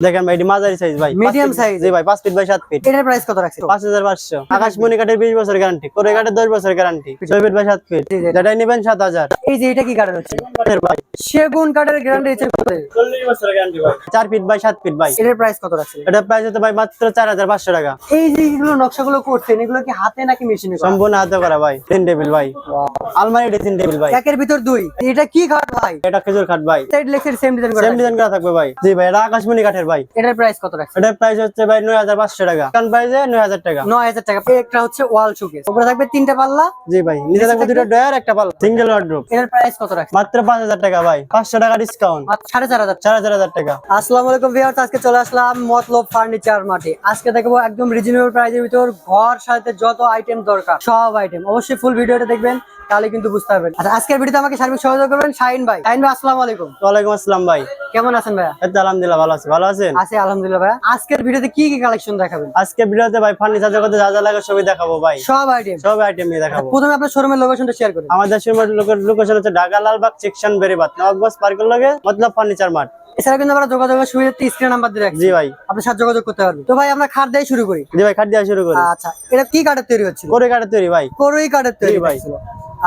দেখেন ভাই এটি মাঝারি সাইজ ভাই পাঁচ ফিট- জি ভাই পাঁচ ফিট বাই সাত ফিট এটার প্রাইস কত রাখছে পাঁচ হাজার পাঁচশো। আকাশমণি কাঠের বিশ বছর গ্যারান্টি করে কাঠের দশ বছর গ্যারান্টি ছয় ফিট বাই সাত ফিট জি, জি। যেটাই নেবেন সাত হাজার। এই যে এটা কি কাঠের হচ্ছে? ভাই। সেগুন কাঠের গ্যারান্টি হচ্ছে কত? চল্লিশ বছর গ্যারান্টি ভাই। চার ফিট বাই সাত ফিট ভাই। এটার প্রাইস কত রাখছে এটা প্রাইস হতে ভাই মাত্র চার হাজার পাঁচশো টাকা। এই যে এগুলো নকশাগুলো করছেন এগুলো কি হাতে নাকি মেশিনে সম্পূর্ণ হাতে করা ভাই তিন টেবিল ভাই। আলমারি তিন টেবিল ভাই। একের ভিতর দুই। এটা কি কাঠ ভাই? এটা খেজুর খাট ভাই। সাইড লেক্সের সেম ডিজাইন করা সেম ডিজাইন করা থাকবে ভাই। জি ভাই এটা আকাশমণি কাঠের ভাই। এটার প্রাইস কত রাখছে এটার প্রাইস হচ্ছে ভাই নয় হাজার পাঁচশো টাকা। কারণ প্রাইসে নয় হাজার টাকা। নয় হাজার টাকা। একটা হচ্ছে ওয়াল শোকেস উপরে থাকবে তিনটা পাল্লা। জি ভাই নিচে থাকবে দুটো ডয়ার একটা পাল সিঙ্গেল এটার প্রাইস কত রাখছে মাত্র পাঁচ হাজার টাকা ভাই। পাঁচশো টাকা ডিসকাউন্ট মাত্র সাড়ে চার হাজার চার হাজার হাজার টাকা। আসসালামু আলাইকুম ভিউয়ার্স আজকে চলে আসলাম মতলব ফার্নিচার মাঠে। আজকে দেখব একদম রিজনেবল প্রাইসের ভিতর ঘর সাথে যত আইটেম দরকার সব আইটেম অবশ্যই ফুল ভিডিওটা দেখবেন। তাহলে কিন্তু বুঝতে পারবেন। আচ্ছা আজকের ভিডিওতে আমাকে সার্বিক সহযোগিতা করবেন শাহিন ভাই। শাহিন ভাই আসসালামু আলাইকুম। ওয়ালাইকুম আসসালাম ভাই। কেমন আছেন এই আলহামদুলিল্লাহ ভালো আছে। ভালো আছেন? আছি আলহামদুলিল্লাহ ভাই আজকের ভিডিওতে কি কি কালেকশন দেখাবেন? আজকে ভিডিওতে ভাই ফার্নিচার জগতে যা যা লাগে সবই দেখাবো ভাই। সব আইটেম সব আইটেম নিয়ে দেখাবো। প্রথমে আপনার শোরুমের লোকেশনটা শেয়ার করেন। আমাদের শোরুমের লোকেশন হচ্ছে ঢাকা লালবাগ সেকশন বেরিবাদ। নবাবগঞ্জ পার্কের লগে মতলব ফার্নিচার মার্ট এছাড়া কিন্তু আমরা যোগাযোগের সুবিধা স্ক্রিন নাম্বার দিয়ে রাখছি। জি ভাই। আপনার সাথে যোগাযোগ করতে পারবেন। তো ভাই আমরা খাট দিয়ে শুরু করি। জি ভাই খাট দেওয়া শুরু করি। আচ্ছা এটা কি কাঠের তৈরি হচ্ছিল? করে কাঠের তৈরি ভাই। করই কাঠের তৈরি ভাই।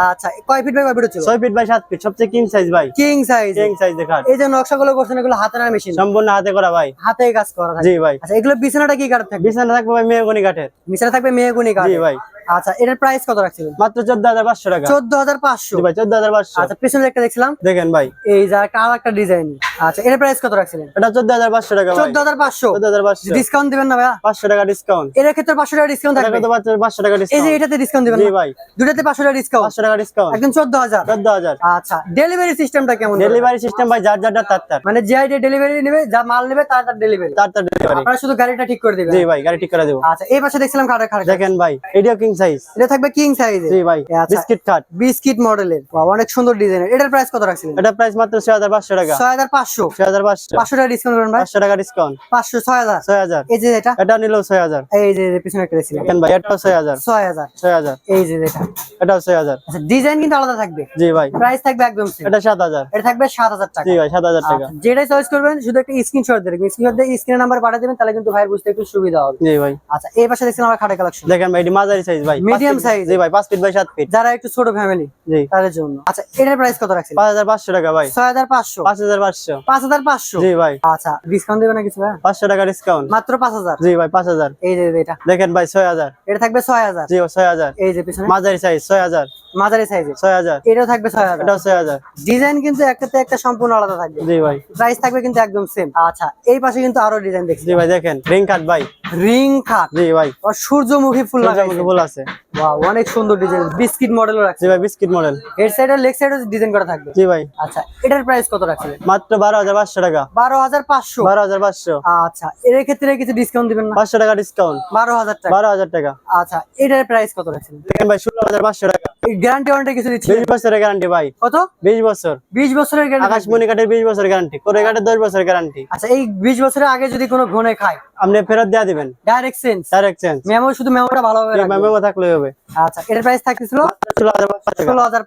আচ্ছা কয় ফিট বাই কয় ফিট ফিট বাই ফিট সবচেয়ে কিং সাইজ ভাই। কিং সাইজ কিং সাইজ এই যে নকশাগুলো করছেন এগুলো হাতে না মেশিন সম্পূর্ণ হাতে করা ভাই। হাতে কাজ করা থাকে। জি ভাই। আচ্ছা এগুলো বিছানাটা কি কাঠ থাকবে? বিছানা থাকবে ভাই মেহগনি কাঠের। বিছানা থাকবে মেয়েগুনি কাঠ জি ভাই। আচ্ছা এটার প্রাইস কত রাখছিলেন? মাত্র চোদ্দ হাজার পাঁচশো টাকা। চোদ্দ হাজার পাঁচশো? জি ভাই চোদ্দ হাজার পাঁচশো। আচ্ছা পিছনে একটা দেখছিলাম। দেখেন ভাই। এই যা আর একটা ডিজাইন আচ্ছা এটার প্রাইস কত রাখছিলেন? এটা চোদ্দ হাজার পাঁচশো টাকা ভাই। চোদ্দ হাজার পাঁচশো? চোদ্দ হাজার পাঁচশো। ডিসকাউন্ট দিবেন না ভাইয়া? পাঁচশো টাকা ডিসকাউন্ট এর ক্ষেত্রে পাঁচশো টাকা ডিসকাউন্ট থাকবে। পাঁচশো টাকা এই যে এটাতে ডিসকাউন্ট দিবেন জি ভাই। দুটাতে পাঁচশো টাকা ডিসকাউন্ট পাঁচশো টাকা ডিসকাউন্ট একদম চোদ্দ হাজার চোদ্দ হাজার আচ্ছা ডেলিভারি সিস্টেমটা কেমন ডেলিভারি সিস্টেম ভাই যার যার তার তার। মানে যে আইডিয়া ডেলিভারি নেবে যা মাল নেবে তার তার ডেলিভারি তার তার ডেলিভারি আপনারা শুধু গাড়িটা ঠিক করে দিবেন। জি ভাই গাড়ি ঠিক করে দেবো। আচ্ছা এই পাশে দেখছিলাম খাট। দেখেন ভাই এডিও কিং সাইজ এটা থাকবে কিং সাইজে জি ভাই আচ্ছা। বিস্কিট কাট বিস্কিট মডেলের। অনেক সুন্দর ডিজাইনের এটার প্রাইস কত রাখছিলেন? এটা প্রাইস মাত্র ছয় হাজার পাঁচশো টাকা। ছয় হাজার পাঁচশো? ছয় হাজার পাঁচশো। পাঁচশো টাকা ডিসকাউন্ট ভাই? পাঁচশো টাকা ডিসকাউন্ট পাঁচশো ছয় হাজার? ছয় হাজার। এই যে এটা? এটা নিল ছয় হাজার। এই যে পিছনে একটা দেখেন ভাই এটাও ছয় হাজার। ছয় হাজার। ছয় হাজার। এই যে এটা। এটাও ছয় হাজার। আচ্ছা ডিজাইন কিন্তু আলাদা থাকবে। জি ভাই। প্রাইস থাকবে একদম same। এটা সাত হাজার। এটা থাকবে সাত হাজার টাকা। জি ভাই সাত হাজার টাকা। আচ্ছা, যেটাই চয়েস করবেন শুধু একটা স্ক্রিনশট দেবেন স্ক্রিনশট দিয়ে স্ক্রিন নাম্বার পাঠিয়ে দেবেন তাহলে কিন্তু ভাইয়ের বুঝতে একটু সুবিধা হবে। জি ভাই। আচ্ছা এই পাশে দেখছেন আমার খাটে কালেকশন দেখেন ভাই এটি মাঝারি সাইজ ভাই পাঁচ Medium জি ভাই পাঁচ ফিট বাই সাত ফিট যারা একটু ছোট ফ্যামিলি জি। তাদের জন্য। আচ্ছা এটার প্রাইস কত রাখছেন পাঁচ হাজার পাঁচশো টাকা ভাই। ছয় হাজার পাঁচশো? পাঁচ হাজার পাঁচশো। পাঁচ হাজার পাঁচশো? জি ভাই। আচ্ছা ডিসকাউন্ট দেবে না কিছু ভাই পাঁচশো টাকা ডিসকাউন্ট মাত্র পাঁচ হাজার? জি ভাই পাঁচ হাজার। এই যে এটা। দেখেন ভাই ছয় হাজার। এটা থাকবে ছয় হাজার। জি ছয় হাজার। এই যে পিছনে। মাঝারি সাইজ ছয় হাজার। মাঝারি সাইজে ছয় হাজার। এটাও থাকবে ছয় হাজার। এটাও ছয় হাজার। ডিজাইন কিন্তু একটাতে একটা সম্পূর্ণ আলাদা থাকবে। জি ভাই। প্রাইস থাকবে কিন্তু একদম সেম আচ্ছা। এই পাশে কিন্তু আরও ডিজাইন দেখছি। জি ভাই দেখেন রিং কাট ভাই। রিং খাট জি ভাই। আর সূর্যমুখী ফুল সূর্যমুখী ফুল আছে। Wow, অনেক সুন্দর ডিজাইন বিস্কিট মডেলও রাখছে জি ভাই বিস্কিট মডেল হেড সাইড আর লেগ সাইডও ডিজাইন করা থাকবে। জি ভাই। আচ্ছা এটার প্রাইস কত রাখছিলেন মাত্র বারো হাজার পাঁচশো টাকা। বারো হাজার পাঁচশো। বারো হাজার পাঁচশো। আচ্ছা এর ক্ষেত্রে কিছু ডিসকাউন্ট দিবেন না? পাঁচশো টাকা ডিসকাউন্ট বারো হাজার টাকা। বারো হাজার টাকা। আচ্ছা এটার প্রাইস কত রাখছিলেন দেখেন ভাই ষোলো হাজার পাঁচশো টাকা। গ্যারান্টি ওয়ারেন্টি কিছু দিচ্ছি বিশ বছরের গ্যারান্টি ভাই। কত? বিশ বছর। বিশ বছরের গ্যারান্টি আকাশমণি কাঠের বিশ বছরের গ্যারান্টি করে কাঠের দশ বছরের গ্যারান্টি আচ্ছা এই বিশ বছরের আগে যদি কোনো ঘনে খায় আপনি ফেরত দেওয়া দিবেন। ডাইরেক্ট সেন্স ডাইরেক্ট চেঞ্জ মেমো শুধু মেমোটা ভালোভাবে রাখবে। মেমো থাকলে হবে। আচ্ছা এটার প্রাইস পাঁচশো ষোলো হাজার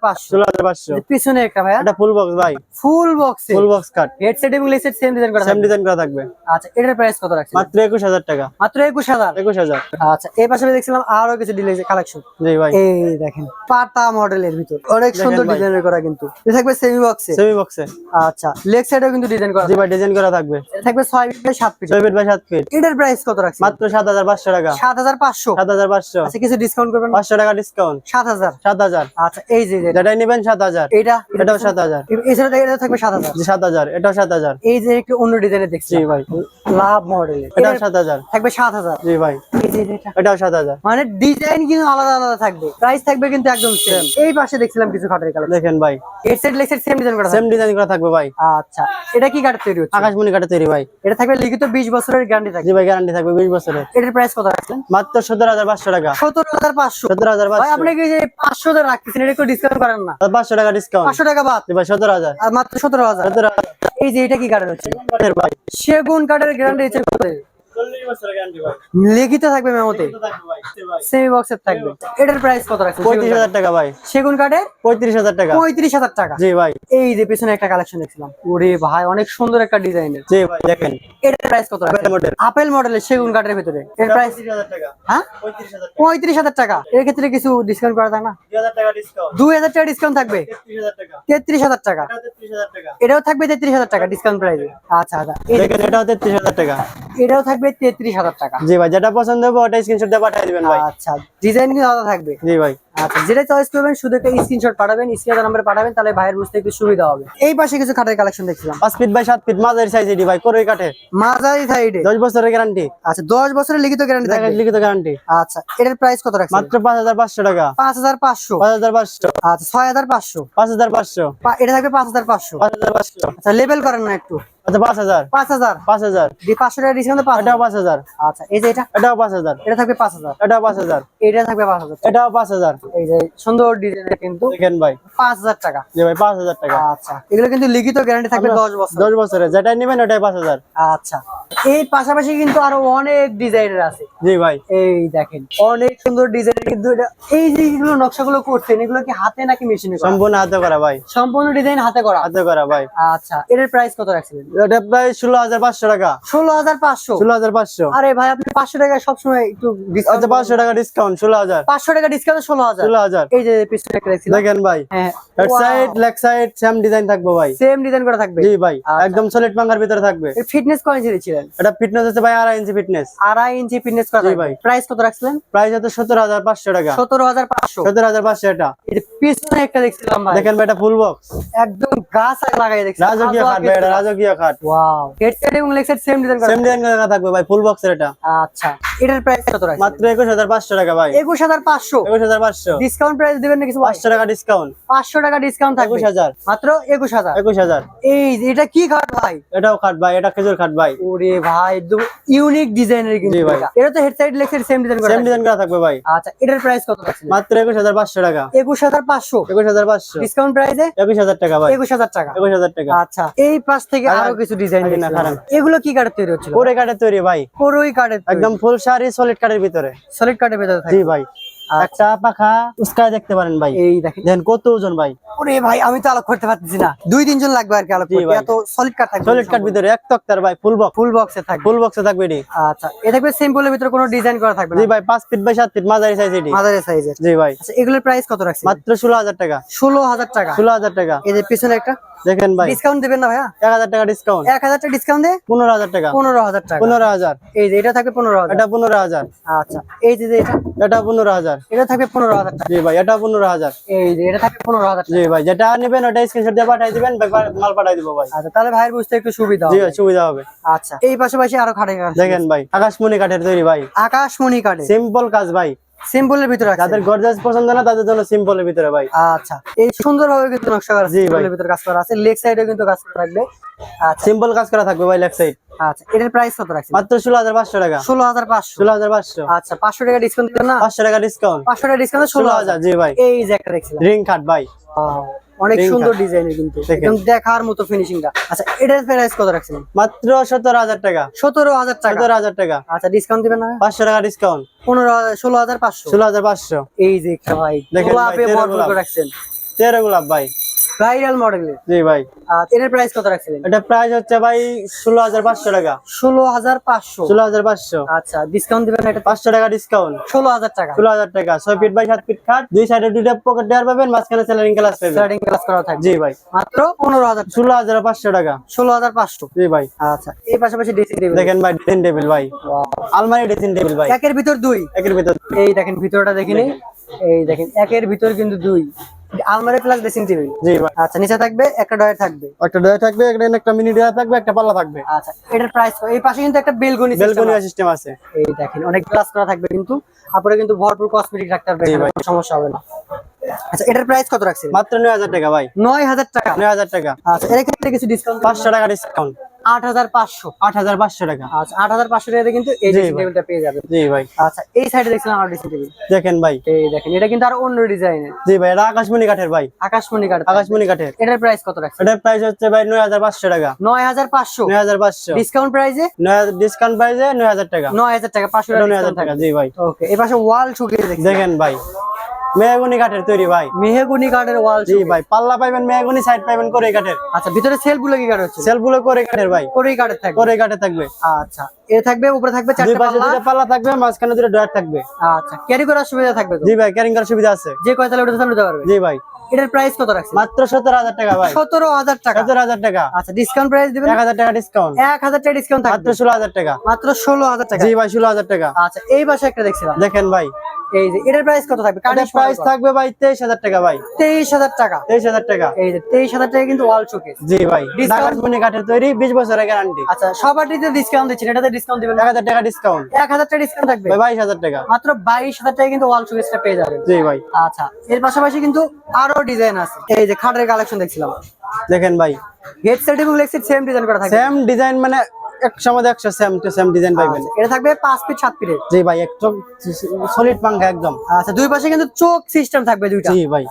পাঁচশো। পিছনে একটা ভাইয়া। এটা ফুল বক্স ভাই। ফুল বক্সে ফুল বক্স কাট হেডসেট এবং লেগ সেট সেম ডিজাইন করা সেম ডিজাইন করা থাকবে। আচ্ছা এটার প্রাইস কত রাখছেন? মাত্র একুশ হাজার টাকা। মাত্র একুশ হাজার? একুশ হাজার। আচ্ছা এই পাশে দেখছিলাম আরও কিছু ডিজাইন কালেকশন জি ভাই। এই দেখেন পাতা মডেলের ভিতর। অনেক সুন্দর ভাই। ডিজাইনের করা কিন্তু। এটা থাকবে সেমি বক্সে সেমি বক্সে আচ্ছা লেগ সাইডেও কিন্তু ডিজাইন করা জি ভাই ডিজাইন করা থাকবে। এটা থাকবে ছয় ফিট বাই সাত ফিট ছয় ফিট বাই সাত ফিট এটার প্রাইস কত রাখছেন? মাত্র সাত হাজার পাঁচশো টাকা। সাত হাজার পাঁচশো। সাত হাজার পাঁচশো। আচ্ছা কিছু ডিসকাউন্ট করবেন? পাঁচশো টাকা ডিসকাউন্ট সাত হাজার। সাত হাজার। আচ্ছা এই যে যেটা নেবেন সাত হাজার। এইটা? এটাও সাত হাজার। এছাড়া এটা থাকবে সাত হাজার। জি সাত হাজার। এটাও সাত হাজার। এই যে একটু অন্য ডিজাইনে দেখছি। জি ভাই। লাভ মডেলের। এটা সাত হাজার। থাকবে সাত হাজার। জি ভাই। এটা এটাও সাত হাজার। মানে ডিজাইন কিন্তু আলাদা আলাদা থাকবে। প্রাইস থাকবে কিন্তু একদম সেম এই পাশে দেখছিলাম কিছু খাটের কালার দেখেন ভাই। Head set leg set same design করা সেম ডিজাইন করা থাকবে ভাই। আচ্ছা। এটা কি কাঠের তৈরি হচ্ছে? আকাশমণি কাঠে তৈরি ভাই। এটা থাকবে লিখিত বিশ বছরের গ্যারান্টি থাকবে। জি ভাই গ্যারান্টি থাকবে বিশ বছরের। এটার প্রাইস কত রাখছেন? মাত্র সতেরো হাজার পাঁচশো টাকা। সতেরো হাজার পাঁচশো। সতেরো হাজার ভাই আপনি কি যে পাঁচশো হাজার রাখতেছেন এটা একটু ডিসকাউন্ট করেন না। পাঁচশো টাকা ডিসকাউন্ট পাঁচশো টাকা বাদ। ভাই সতেরো হাজার। আর মাত্র সতেরো হাজার। সতেরো হাজার। এই যে এটা কি কাঠের হচ্ছে? ভাই। সেগুন কাঠের গ্যারান্টি হচ্ছে কত? লিখিত থাকবে মেমোতে সেমি বক্সের থাকবে। এটার প্রাইস কত রাখছেন? পঁয়ত্রিশ হাজার টাকা ভাই। সেগুন কাঠের পঁয়ত্রিশ হাজার টাকা। পঁয়ত্রিশ হাজার টাকা। জি ভাই। এই যে পিছনে একটা কালেকশন দেখছিলাম। ওরে ভাই অনেক সুন্দর একটা ডিজাইনের জি ভাই দেখেন। এটার প্রাইস কত model। আপেল মডেলের সেগুন কাঠের ভিতরে। এর প্রাইস পঁয়ত্রিশ হাজার টাকা। হ্যাঁ? পঁয়ত্রিশ হাজার টাকা। এর ক্ষেত্রে কিছু ডিসকাউন্ট করা থাকে না? দুই হাজার টাকা ডিসকাউন্ট থাকবে? তেত্রিশ হাজার টাকা। এটাও থাকবে তেত্রিশ হাজার টাকা ডিসকাউন্ট প্রাইসে আচ্ছা আচ্ছা। এটাও তেত্রিশ হাজার টাকা। এটাও থাকবে তেত্রিশ হাজার টাকা। জি ভাই যেটা পছন্দ হবে ওটাই স্ক্রিনশট দিয়ে পাঠিয়ে দিবেন ভাই। আচ্ছা ডিজাইন কিন্তু আলাদা থাকবে। জি ভাই। আচ্ছা যেটা চয়েস করবেন শুধু একটা স্ক্রিনশট পাঠাবেন স্ক্রিনের নাম্বারে পাঠাবেন তাহলে ভাইয়ের বুঝতে একটু সুবিধা হবে। এই পাশে কিছু খাটের কালেকশন দেখছিলাম। পাঁচ ফিট বাই সাত ফিট মাঝারি সাইজ এটি ভাই করই কাঠে মাঝারি সাইডে দশ বছরের গ্যারান্টি আচ্ছা দশ বছরের লিখিত গ্যারান্টি থাকবে। লিখিত গ্যারান্টি আচ্ছা এটার প্রাইস কত রাখছেন? মাত্র পাঁচ হাজার পাঁচশো টাকা। পাঁচ হাজার পাঁচশো। পাঁচ হাজার পাঁচশো। আচ্ছা ছয় হাজার পাঁচশো। পাঁচ হাজার পাঁচশো। এটা থাকবে পাঁচ হাজার পাঁচশো। পাঁচ হাজার পাঁচশো। আচ্ছা লেবেল করেন না একটু। আচ্ছা পাঁচ হাজার। পাঁচ হাজার। পাঁচ হাজার। পাঁচশো টাকা এটাও পাঁচ হাজার। আচ্ছা এই যে এটা? এটাও পাঁচ হাজার। এটা থাকবে পাঁচ হাজার। এটাও পাঁচ হাজার। এটা থাকবে পাঁচ হাজার। এটাও পাঁচ হাজার। এই যে সুন্দর ডিজাইনের কিন্তু দেখেন ভাই। পাঁচ হাজার টাকা। জি ভাই পাঁচ হাজার টাকা। আচ্ছা এগুলো কিন্তু লিখিত গ্যারান্টি থাকবে দশ বছর দশ বছরের। যেটাই নেবেন ওটাই পাঁচ হাজার। আচ্ছা এই পাশাপাশি কিন্তু আরও অনেক ডিজাইনের আছে। জি ভাই। এই দেখেন অনেক সুন্দর ডিজাইনের কিন্তু এটা এই যে এগুলো নকশাগুলো করছেন এগুলো কি হাতে নাকি মেশিনে করা? সম্পূর্ণ হাতে করা ভাই। সম্পূর্ণ ডিজাইন হাতে করা? হাতে করা ভাই। আচ্ছা এটার প্রাইস কত রাখছিলেন? এটা প্রায় ষোলো হাজার পাঁচশো টাকা। ষোলো হাজার পাঁচশো? ষোলো হাজার পাঁচশো। আরে ভাই আপনি পাঁচশো টাকা সবসময় একটু discount আচ্ছা পাঁচশো টাকা ডিসকাউন্ট ষোলো হাজার। পাঁচশো টাকা ডিসকাউন্ট ষোলো হাজার। ষোলো হাজার। এই যে পিছনে একটা দেখছিলাম। দেখেন ভাই। হ্যাঁ। Head side leg side same design থাকবে ভাই। সেম ডিজাইন করা থাকবে? জি ভাই আচ্ছা। একদম সলিড পাঙ্গার ভিতরে থাকবে। এর ফিটনেস কত ইঞ্চি দিয়েছিলেন এটা ফিটনেস হচ্ছে ভাই আড়াই ইঞ্চি ফিটনেস আড়াই ইঞ্চি ফিটনেস করা থাকবে। ভাই। প্রাইস কত রাখছিলেন? প্রাইস হচ্ছে সতেরো হাজার পাঁচশো টাকা। সতেরো হাজার পাঁচশো। সতেরো হাজার পাঁচশো এটা। এর পিছনে একটা দেখছিলাম ভাই। দেখেন এটা ফুল বক্স একদম গাছ আগ লাগাই দেখছি। রাজকীয় খাট ভাই এটা রাজকীয় খাট। ওয়াও হেডসেট এবং লেগসেট সেম ডিজাইন করা। সেম ডিজাইন করা থাকবে ভাই ফুল বক্সের এটা। আচ্ছা। এটার প্রাইস কত রাখছেন? মাত্র একুশ হাজার পাঁচশো টাকা ভাই। একুশ হাজার পাঁচশো। একুশ হাজার পাঁচশো। ডিসকাউন্ট প্রাইস দিবেন না কিছু ভাই? পাঁচশো টাকা ডিসকাউন্ট পাঁচশো টাকা ডিসকাউন্ট থাকবে। একুশ হাজার। মাত্র একুশ হাজার। একুশ হাজার। এই যে, এটা কি খাট ভাই? এটাও খাট ভাই এটা খেজুর খাট ভাই। ওরে ভাই একদম ইউনিক ডিজাইনের কিন্তু। এটা। এটা তো headset leg set same design করা সেম ডিজাইন করা থাকবে ভাই। আচ্ছা এটার প্রাইস কত রাখছেন? মাত্র একুশ হাজার পাঁচশো টাকা। একুশ হাজার পাঁচশো। একুশ হাজার পাঁচশো। ডিসকাউন্ট প্রাইসে একুশ হাজার টাকা ভাই। একুশ হাজার টাকা। একুশ হাজার টাকা। আচ্ছা এই পাশ থেকে আরও কিছু ডিজাইন আগে না, খারাপ। এগুলো কি কাঠের তৈরি হচ্ছে কোরে কাঠের তৈরি ভাই। কোরই কাঠের একদম ফুল শাড়ি সলিড কাঠের ভিতরে। সলিড কাঠের ভেতরে জি ভাই। একটা পাখা উস্কায় দেখতে পারেন ভাই। এই দেখেন। কত ওজন ভাই। ওরে ভাই আমি তো আলোক করতে পারতেছি না। দুই তিনজন লাগবে আর কি আলোক করতে। এত সলিড কাঠ থাকবে। সলিড কাঠ ভিতরে এক তক্তার ভাই ফুল বক্স ফুল বক্সে থাকবে। ফুল বক্সে থাকবে এটি। আচ্ছা এ থাকবে সিম্পলের ভিতরে কোনো ডিজাইন করা থাকবে জি ভাই পাঁচ ফিট বাই সাত ফিট মাঝারি সাইজ এটি। মাদারের সাইজের জি ভাই। আচ্ছা এগুলোর প্রাইস কত রাখছেন? মাত্র ষোলো হাজার টাকা। ষোলো হাজার টাকা। ষোলো হাজার টাকা। এই যে পিছনে একটা। দেখেন ভাই ডিসকাউন্ট দেবেন না ভাইয়া? এক হাজার টাকা ডিসকাউন্ট এক হাজার টাকা ডিসকাউন্ট দে পনেরো হাজার টাকা। পনেরো হাজার টাকা। পনেরো হাজার। এই যে এটা পনেরো হাজার। এটা পনেরো হাজার। আচ্ছা এই যে এটা এটা পনেরো হাজার। এটা থাকবে পনেরো হাজার টাকা। জি ভাই এটা পনেরো হাজার। এই যে এটা পনেরো হাজার টাকা। জি ভাই যেটা নেবেন ওটা স্ক্রিনশট দিয়ে পাঠিয়ে দিবেন ভাই, মাল পাঠিয়ে দিব ভাই। আচ্ছা তাহলে ভাইয়ের বুঝতে একটু সুবিধা হবে। ভাই, সুবিধা হবে। আচ্ছা এই পাশাপাশি আরও খাটে দেখেন ভাই আকাশমণি কাঠের তৈরি ভাই। আকাশমণি কাটে সিম্পল কাজ ভাই। সিম্পলের ভিতরে আছে যাদের গর্জাস পছন্দ না তাদের জন্য সিম্পলের ভিতরে ভাই। আচ্ছা এই সুন্দর ভাবে কিন্তু নকশা করা জি ভাই। ভিতরে কাজ করা আছে লেগ সাইডে কিন্তু কাজ করা থাকবে। আচ্ছা। সিম্পল কাজ করা থাকবে ভাই লেফট সাইড আচ্ছা এটার প্রাইস কত রাখছেন? মাত্র ষোলো হাজার পাঁচশো টাকা। ষোলো হাজার পাঁচশো। ষোলো হাজার পাঁচশো। আচ্ছা পাঁচশো টাকা ডিসকাউন্ট দিবেন না? পাঁচশো টাকা ডিসকাউন্ট পাঁচশো টাকা ডিসকাউন্ট ষোলো ষোলো হাজার। হাজার জি ভাই। এই যে একটা দেখছিলাম। রিং কাট ভাই। অনেক সুন্দর। ডিজাইনের কিন্তু। একদম দেখার মতো ফিনিশিংটা আচ্ছা এটার প্রাইস কত রাখছেন? মাত্র সতেরো হাজার টাকা। সতেরো হাজার টাকা? সতেরো হাজার টাকা। আচ্ছা ডিসকাউন্ট দিবেন না? পাঁচশো টাকা ডিসকাউন্ট পনেরো ষোলো হাজার পাঁচশো? ষোলো হাজার পাঁচশো। এই যে ভাই দেখেন রাখছেন। তেরো গোলাপ ভাই। ভাইরাল মডেলের জি ভাই। এটার প্রাইস কত রাখছিলেন? এটা প্রাইস হচ্ছে ভাই ষোলো হাজার পাঁচশো টাকা। ষোলো হাজার পাঁচশো। ষোলো হাজার পাঁচশো। আচ্ছা ডিসকাউন্ট দিবেন এটা? পাঁচশো টাকা ডিসকাউন্ট ষোলো হাজার টাকা। ষোলো হাজার টাকা। ছয় ফিট বাই সাত ফিট খাট। দুই সাইডে দুইটা পকেট দেওয়ার পাবেন মাঝখানে স্যালারিং ক্লাস পাবেন। স্টার্টিং ক্লাস করা থাকবে। জি ভাই। মাত্র পনেরো হাজার ষোলো হাজার পাঁচশো টাকা। ষোলো হাজার পাঁচশো। জি ভাই। আচ্ছা এই পাশাপাশি ড্রেসিং টেবিল দেখেন ভাই ড্রেসিং টেবিল ভাই। আলমারি ড্রেসিং টেবিল ভাই। একের ভিতর দুই। একের ভিতর এই দেখেন ভিতরটা দেখিনি। এই দেখেন একের ভিতর কিন্তু দুই। আলমারি প্লাস ড্রেসিং টেবিল জি ভাই। আচ্ছা নিচে থাকবে একটা ডয়ার থাকবে। একটা ডয়া থাকবে একটা একটা মিনি ডয়া থাকবে একটা পাল্লা থাকবে। আচ্ছা এটার প্রাইস এই পাশে কিন্তু একটা বেলকনি বেলকনি সিস্টেম আছে। এই দেখেন অনেক গ্লাস করা থাকবে কিন্তু। তারপরে কিন্তু ভরপুর কসমেটিক রাখতে পারবে এখানে সমস্যা হবে না। আচ্ছা এটার প্রাইস কত রাখছেন? মাত্র নয় হাজার টাকা ভাই। নয় হাজার টাকা। নয় হাজার টাকা। আচ্ছা এর ক্ষেত্রে কিছু ডিসকাউন্ট পাঁচশো টাকা ডিসকাউন্ট আট হাজার পাঁচশো। আট হাজার পাঁচশো টাকা। আচ্ছা আট হাজার পাঁচশো টাকাতে কিন্তু এই ড্রেসিং টেবিলটা পেয়ে যাবেন। জি ভাই। আচ্ছা এই সাইডে দেখছিলাম আর ড্রেসিং টেবিল দেখেন ভাই। এই দেখেন এটা কিন্তু আর অন্য ডিজাইনের। জি ভাই এটা আকাশমণি কাঠের ভাই। আকাশমণি কাঠ আকাশমণি কাঠের। এটার প্রাইস কত রাখছে এটার প্রাইস হচ্ছে ভাই নয় হাজার পাঁচশো টাকা। নয় হাজার পাঁচশো? নয় হাজার পাঁচশো। ডিসকাউন্ট প্রাইসে ডিসকাউন্ট প্রাইসে নয় হাজার টাকা। নয় হাজার টাকা পাঁচশো টাকা নয় হাজার টাকা জি ভাই। ওকে পাশে ওয়াল শুকিয়ে দেখেন ভাই। মেহগুনি কাঠের তৈরি ভাই। মেহেগুনি কাঠের ওয়াল জি ভাই পাল্লা পাইবেন মেহগুনি সাইড পাইবেন করে কাঠের আচ্ছা ভিতরে সেলগুলো কি কাঠ হচ্ছে? সেলগুলো করে কাঠের ভাই। করেই কাঠের থাকবে? করে কাঠে থাকবে। আচ্ছা এ থাকবে উপরে থাকবে পাশে পাল্লা? দুটো পাল্লা থাকবে মাঝখানে দুটো ডয়ার থাকবে। আচ্ছা ক্যারি করার সুবিধা থাকবে জি ভাই ক্যারিং করার সুবিধা আছে। যে কয় তালে উঠে তাহলে উঠতে পারবে? জি ভাই। এটার প্রাইস কত রাখছে মাত্র সতেরো হাজার টাকা ভাই। সতেরো হাজার টাকা? সতেরো হাজার টাকা। আচ্ছা ডিসকাউন্ট প্রাইস দিবেন? এক হাজার টাকা ডিসকাউন্ট এক হাজার টাকা ডিসকাউন্ট মাত্র থাকবে ষোলো হাজার টাকা। মাত্র ষোলো হাজার টাকা? জি ভাই ষোলো হাজার টাকা। আচ্ছা এই পাশে একটা দেখছিলাম। দেখেন ভাই এই যে এটার প্রাইস কত থাকবে? এটার প্রাইস থাকবে ভাই তেইশ হাজার টাকা ভাই। তেইশ হাজার টাকা? তেইশ হাজার টাকা। এই যে তেইশ হাজার টাকা কিন্তু ওয়াল শোকেস জি ভাই Discount? আকাশমণি কাঠের তৈরি বিশ বছরের গ্যারান্টি আচ্ছা সবারটিতে ডিসকাউন্ট দিচ্ছেন এটাতে ডিসকাউন্ট দিবেন এক হাজার টাকা ডিসকাউন্ট এক হাজার টাকা ডিসকাউন্ট থাকবে? ভাই বাইশ হাজার টাকা। মাত্র বাইশ হাজার টাকা কিন্তু ওয়াল শোকেসটা পেয়ে যাবেন। জি ভাই। আচ্ছা এর পাশাপাশি কিন্তু আরও ডিজাইন আছে। এই যে খাটের কালেকশন দেখছিলাম। দেখেন ভাই। হেডসেট এবং লেগসেট সেম ডিজাইন করা থাকবে। সেম ডিজাইন মানে একশো মধ্যে একশো সেম টু সেম ডিজাইন আচ্ছা, এটা থাকবে পাঁচ ফিট সাত ফিটের? জি ভাই একদম সলিড পাঙ্খা একদম। আচ্ছা দুই পাশে কিন্তু চোখ সিস্টেম থাকবে দুইটা। জি ভাই।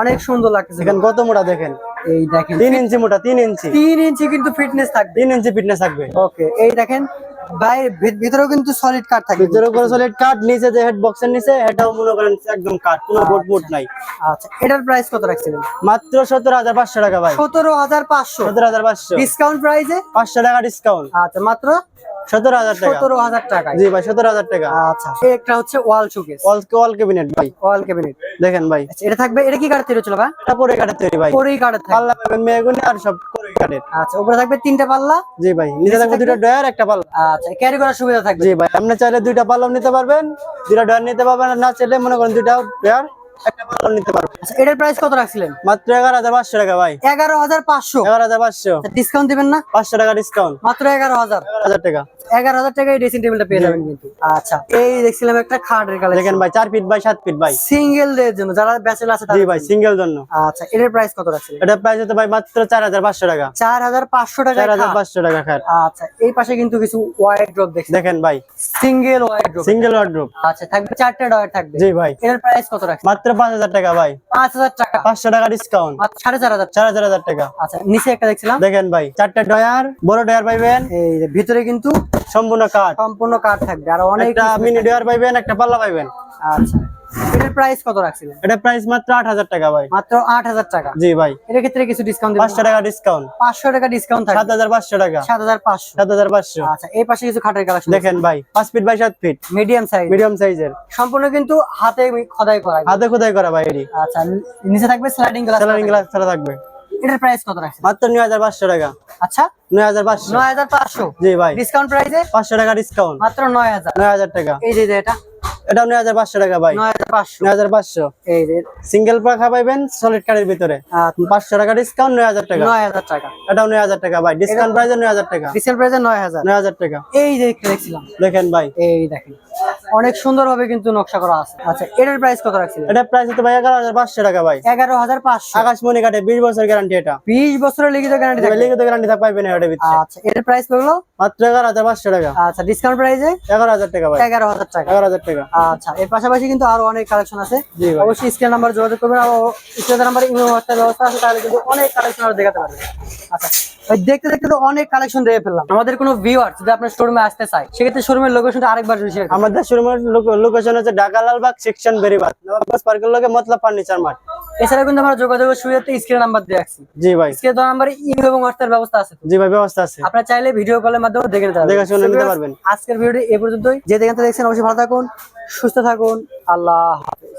অনেক সুন্দর লাগছে দেখেন কত মোটা দেখেন। এই দেখেন। তিন ইঞ্চি মোটা তিন ইঞ্চি। তিন ইঞ্চি কিন্তু ফিটনেস থাকবে। তিন ইঞ্চি ফিটনেস থাকবে। ওকে এই দেখেন বাইরে ভিতরেও কিন্তু সলিড কাট থাকে। ভিতরেও করে সলিড কাট নিচে যে হেড বক্সের নিচে এটাও মনে করেন একদম কাট কোনো বোট বোট নাই। আচ্ছা এটার প্রাইস কত রাখছিলেন? মাত্র সতেরো হাজার পাঁচশো টাকা ভাই। সতেরো হাজার পাঁচশো। সতেরো হাজার পাঁচশো। ডিসকাউন্ট প্রাইসে পাঁচশো টাকা ডিসকাউন্ট আচ্ছা মাত্র সতেরো হাজার টাকা। সতেরো হাজার টাকায়। জি ভাই সতেরো হাজার টাকা। আচ্ছা একটা হচ্ছে ওয়াল শোকেস। অল ক্যাবিনেট ভাই। Wall cabinet. দেখেন ভাই। আচ্ছা এটা থাকবে এটা কি কাঠ তৈরি হচ্ছিল ভাই? এটা কাঠের তৈরি ভাই। কাঠের পাল্লা পাবেন আর সব কাঠের। আচ্ছা উপরে থাকবে তিনটা পাল্লা। জি ভাই নিচে থাকবে দুটো ডয়ার একটা পাল্লা। আচ্ছা ক্যারি করার সুবিধা থাকবে। জি ভাই আপনি চাইলে দুইটা পাল্লাও নিতে পারবেন দুইটা ডয়ার নিতে পারবেন না চাইলে মনে করেন দুইটা ডয়ার একটা পাল্লাও নিতে পারবেন। আচ্ছা এটার প্রাইস কত রাখছিলেন? মাত্র এগারো হাজার পাঁচশো টাকা ভাই। এগারো হাজার পাঁচশো। এগারো হাজার পাঁচশো। ডিসকাউন্ট দিবেন না? পাঁচশো টাকা ডিসকাউন্ট মাত্র এগারো হাজার। এগারো হাজার টাকা। এগারো হাজার টাকায় ড্রেসিং টেবিলটা পেয়ে যাবেন কিন্তু। আচ্ছা এই দেখছিলাম একটা খাটের কালেকশন দেখেন ভাই চার ফিট বাই সাত ফিট ভাই। সিঙ্গেল দের জন্য যারা ব্যাচেলর আছে জি ভাই সিঙ্গেল জন্য। আচ্ছা এটার প্রাইস কত রাখছিলেন এটা প্রাইস হতে ভাই মাত্র চার হাজার পাঁচশো টাকা। চার হাজার পাঁচশো টাকা চার হাজার পাঁচশো টাকা খাট। আচ্ছা এই পাশে কিন্তু কিছু ওয়াইড ড্রপ দেখছি। দেখেন ভাই। Single wardrobe single wardrobe আচ্ছা থাকবে চারটে ডয়ার থাকবে। জি ভাই। এটার প্রাইস কত রাখছেন? মাত্র পাঁচ হাজার টাকা ভাই। পাঁচ হাজার টাকা। পাঁচশো টাকা ডিসকাউন্ট সাড়ে চার হাজার। চার হাজার হাজার টাকা। আচ্ছা নিচে একটা দেখছিলাম। দেখেন ভাই চারটে ডয়ার বড় ডয়ার পাইবেন। এই ভিতরে কিন্তু সম্পূর্ণ কাঠ। সম্পূর্ণ কাঠ থাকবে। আর অনেক মিনি ডয়ার পাইবেন একটা পাল্লা পাইবেন। আচ্ছা। এটার প্রাইস কত রাখছিলেন? এটা প্রাইস মাত্র আট হাজার টাকা ভাই। মাত্র টাকা। জি ভাই। এর ক্ষেত্রে কিছু ডিসকাউন্ট পাঁচশো টাকা ডিসকাউন্ট ডিসকাউন্ট থাকবে। আচ্ছা এই পাশে কিছু খাটের কালেকশন দেখেন ভাই পাঁচ ফিট বাই সাত ফিট মিডিয়াম সাইজ মিডিয়াম সাইজের সম্পূর্ণ কিন্তু হাতে খোদাই করা। হাতে খোদাই করা ভাই এটি। আচ্ছা নিচে থাকবে স্লাইডিং গ্লাস স্যালারিং গ্লাস ছাড়া থাকবে। এটার প্রাইস কত রাখছেন মাত্র নয় হাজার পাঁচশো টাকা আচ্ছা নয় হাজার পাঁচশো নয় হাজার পাঁচশো জি ভাই ডিসকাউন্ট প্রাইসে পাঁচশো টাকা ডিসকাউন্ট মাত্র নয় হাজার নয় হাজার টাকা এই যে এটা এটা নয় হাজার পাঁচশো টাকা ভাই নয় হাজার পাঁচশো নয় হাজার পাঁচশো এই যে সিঙ্গেল পাখা পাইবেন সলিড কার্ডের ভিতরে আচ্ছা, পাঁচশো টাকা ডিসকাউন্ট নয় হাজার টাকা নয় হাজার টাকা এটাও নয় হাজার টাকা ভাই ডিসকাউন্ট প্রাইসে নয় হাজার টাকা রিসেল প্রাইসে নয় হাজার নয় হাজার টাকা এই যে দেখছিলাম দেখেন ভাই এই দেখেন অনেক সুন্দর ভাবে কিন্তু নকশা করা আছে। আচ্ছা এটার প্রাইস কত রাখছিলেন? এটা প্রাইস হতে ভাই এগারো হাজার পাঁচশো টাকা ভাই। এগারো হাজার পাঁচশো। আকাশমণি কাঠে বিশ বছর গ্যারান্টি এটা। বিশ বছরের লিখিত গ্যারান্টি থাকবে। লিখিত গ্যারান্টি থাক পাইবেন এটার ভিতরে আচ্ছা এটার প্রাইস কত মাত্র এগারো হাজার পাঁচশো টাকা। আচ্ছা ডিসকাউন্ট প্রাইসে এগারো হাজার টাকা ভাই। এগারো হাজার টাকা। এগারো হাজার টাকা। আচ্ছা এর পাশাপাশি কিন্তু আরও অনেক কালেকশন আছে। জি ভাই। অবশ্যই স্ক্রিন নাম্বার যোগাযোগ করবেন আর স্ক্রিন নাম্বারে ইমেল হোয়াটসঅ্যাপ ব্যবস্থা আছে তাহলে কিন্তু অনেক কালেকশন আরও দেখাতে পারবেন আচ্ছা দেখতে দেখতে তো অনেক কালেকশন দেখে ফেললাম। আমাদের কোনো ভিউয়ার যদি আপনার শোরুমে আসতে চায় সেক্ষেত্রে শোরুমের লোকেশনটা আরেকবার। আমাদের শোরুমের লোকেশন হচ্ছে ঢাকা লালবাগ সেকশন বেরিবাগ নবাবাস পার্কের লোকে মতলব ফার্নিচার মার্ট এছাড়া কিন্তু আমরা যোগাযোগের সুবিধাতে স্ক্রিন নাম্বার দিয়ে রাখছি। জি ভাই। স্ক্রিন নাম্বার ইমেল এবং হোয়াটসঅ্যাপ ব্যবস্থা আছে জি ভাই ব্যবস্থা আছে। আপনারা চাইলে ভিডিও কলের মাধ্যমে দেখে নিতে পারবেন। দেখে শুনে নিতে পারবেন। আজকের ভিডিওটি এ পর্যন্তই। যে দেখেন দেখছেন অবশ্যই ভালো থাকুন সুস্থ থাকুন। আল্লাহ হাফেজ।